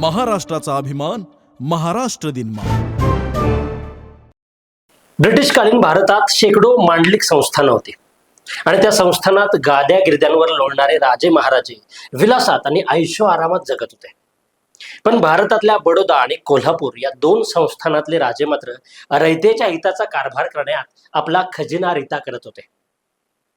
महाराष्ट्राचा अभिमान महाराष्ट्र दिनमा ब्रिटिशकालीन भारतात शेकडो मांडलिक संस्थानं होती. आणि त्या संस्थानात गाद्या गिरद्यांवर लोळणारे राजे महाराजे विलासात आणि आयुष्य आरामात जगत होते. पण भारतातल्या बडोदा आणि कोल्हापूर या दोन संस्थानातले राजे मात्र रयतेच्या हिताचा कारभार करण्यात आपला खजिना रिता करत होते.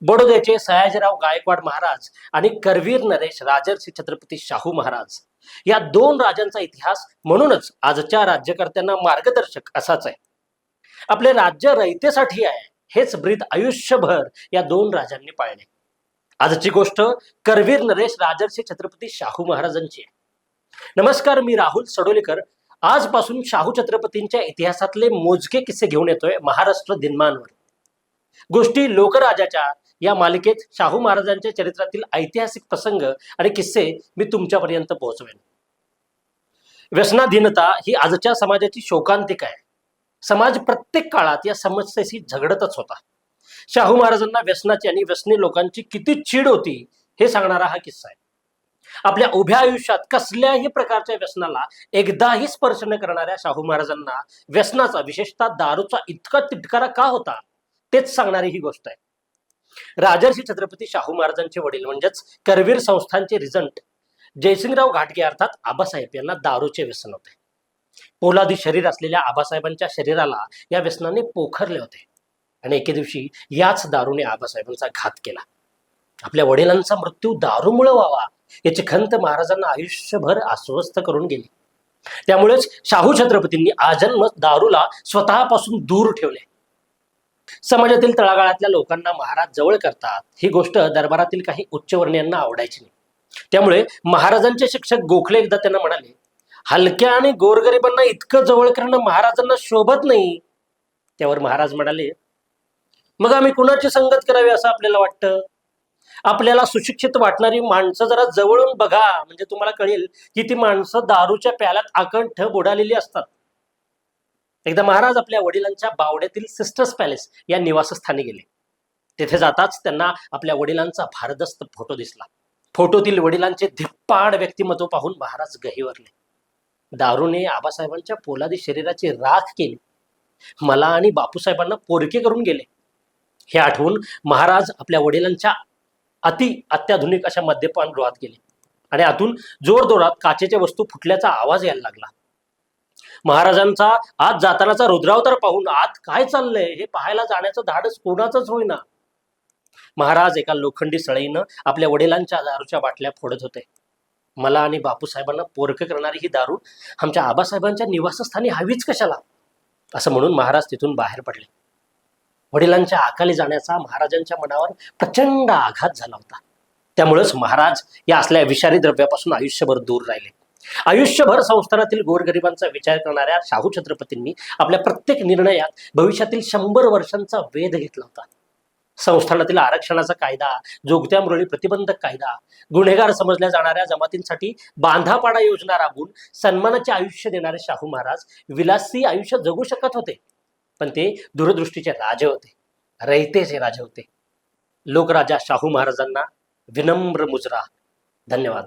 बडोद्याचे सयाजीराव गायकवाड महाराज आणि करवीर नरेश राजर्षी छत्रपती शाहू महाराज. या दोन राजांचा इतिहास म्हणूनच आजच्या राज्यकर्त्यांना मार्गदर्शक असाच आहे. आपले राज्य रयतेसाठी आहे हेच ब्रीद आयुष्यभर या दोन राजांनी पाळले. आजची गोष्ट करवीर नरेश राजर्षी छत्रपती शाहू महाराजांची आहे. नमस्कार मी राहुल सडोलेकर. आजपासून शाहू छत्रपतींच्या इतिहासातले मोजके किस्से घेऊन येतोय महाराष्ट्र दिनमानवर. गोष्टी लोकराजाच्या या मालिकेत शाहू महाराजांच्या चरित्रातील ऐतिहासिक प्रसंग आणि किस्से मी तुमच्यापर्यंत पोहोचवेन. व्यसनाधीनता ही आजच्या समाजाची शोकांतिक आहे. समाज प्रत्येक काळात या समस्येशी झगडतच होता. शाहू महाराजांना व्यसनाची आणि व्यसनी लोकांची किती चीड होती हे सांगणारा हा किस्सा आहे. आपल्या उभ्या आयुष्यात कसल्याही प्रकारच्या व्यसनाला एकदाही स्पर्श न करणाऱ्या शाहू महाराजांना व्यसनाचा विशेषतः दारूचा इतका तिटकारा का होता तेच सांगणारी ही गोष्ट आहे. राजर्षी छत्रपती शाहू महाराजांचे वडील म्हणजेच करवीर संस्थांचे रिझंट जयसिंगराव घाटगे अर्थात आबासाहेब यांना दारूचे व्यसन होते. पोलादी शरीर असलेल्या आबासाहेबांच्या शरीराला या व्यसनाने पोखरले होते आणि एके दिवशी याच दारूने आबासाहेबांचा घात केला. आपल्या वडिलांचा मृत्यू दारूमुळे व्हावा याची खंत महाराजांना आयुष्यभर अस्वस्थ करून गेली. त्यामुळेच शाहू छत्रपतींनी आजन्म दारूला स्वतःपासून दूर ठेवले. समाजातील तळागाळातल्या लोकांना महाराज जवळ करतात. ही गोष्ट दरबारातील काही उच्चवर्णीयांना आवडायची नाही. त्यामुळे महाराजांचे शिक्षक गोखले एकदा त्यांना म्हणाले हलक्या आणि गोरगरिबांना इतकं जवळ करणं महाराजांना शोभत नाही. त्यावर महाराज म्हणाले मग आम्ही कुणाची संगत करावी असं आपल्याला वाटतं? आपल्याला सुशिक्षित वाटणारी माणसं जरा जवळून बघा. म्हणजे तुम्हाला कळेल की ती माणसं दारूच्या प्याल्यात आकंठ बुडालेली असतात. एकदा महाराज आपल्या वडिलांच्या बावड्यातील सिस्टर्स पॅलेस या निवासस्थानी गेले. तिथे जाताच त्यांना आपल्या वडिलांचा भारदस्त फोटो दिसला. फोटोतील वडिलांचे धिप्पाड व्यक्तिमत्व पाहून महाराज गहिवरले. दारूने आबासाहेबांच्या पोलादी शरीराची राख केली. मला आणि बापूसाहेबांना पोरके करून गेले. हे आठवून महाराज आपल्या वडिलांच्या अति अत्याधुनिक अशा मद्यपान गृहात गेले. आणि आतून जोरदोरात काचेच्या वस्तू फुटल्याचा आवाज यायला लागला. महाराजांचा आत जातानाचा रुद्रावतार पाहून आत काय चाललंय? हे पाहायला जाण्याचं धाडस कोणाचंच होईना. महाराज एका लोखंडी सळईनं आपल्या वडिलांच्या दारूच्या बाटल्या फोडत होते. मला आणि बापूसाहेबांना पोरक करणारी ही दारू आमच्या आबासाहेबांच्या निवासस्थानी हवीच कशाला? असं म्हणून महाराज तिथून बाहेर पडले. वडिलांच्या आकाली जाण्याचा महाराजांच्या मनावर प्रचंड आघात झाला होता. त्यामुळेच महाराज या असल्या विषारी द्रव्यापासून आयुष्यभर दूर राहिले. आयुष्यभर संस्थानातील गोरगरिबांचा विचार करणाऱ्या शाहू छत्रपतींनी आपल्या प्रत्येक निर्णयात भविष्यातील शंभर वर्षांचा वेध घेतला होता. संस्थानातील आरक्षणाचा कायदा जोगत्या मुरळी प्रतिबंधक कायदा गुन्हेगार समजल्या जाणाऱ्या जमातींसाठी बांधापाडा योजना राबवून सन्मानाचे आयुष्य देणारे शाहू महाराज विलासी आयुष्य जगू शकत होते. पण ते दूरदृष्टीचे राजे होते. रयतेचे राजे होते. लोकराजा शाहू महाराजांना विनम्र मुजरा. धन्यवाद.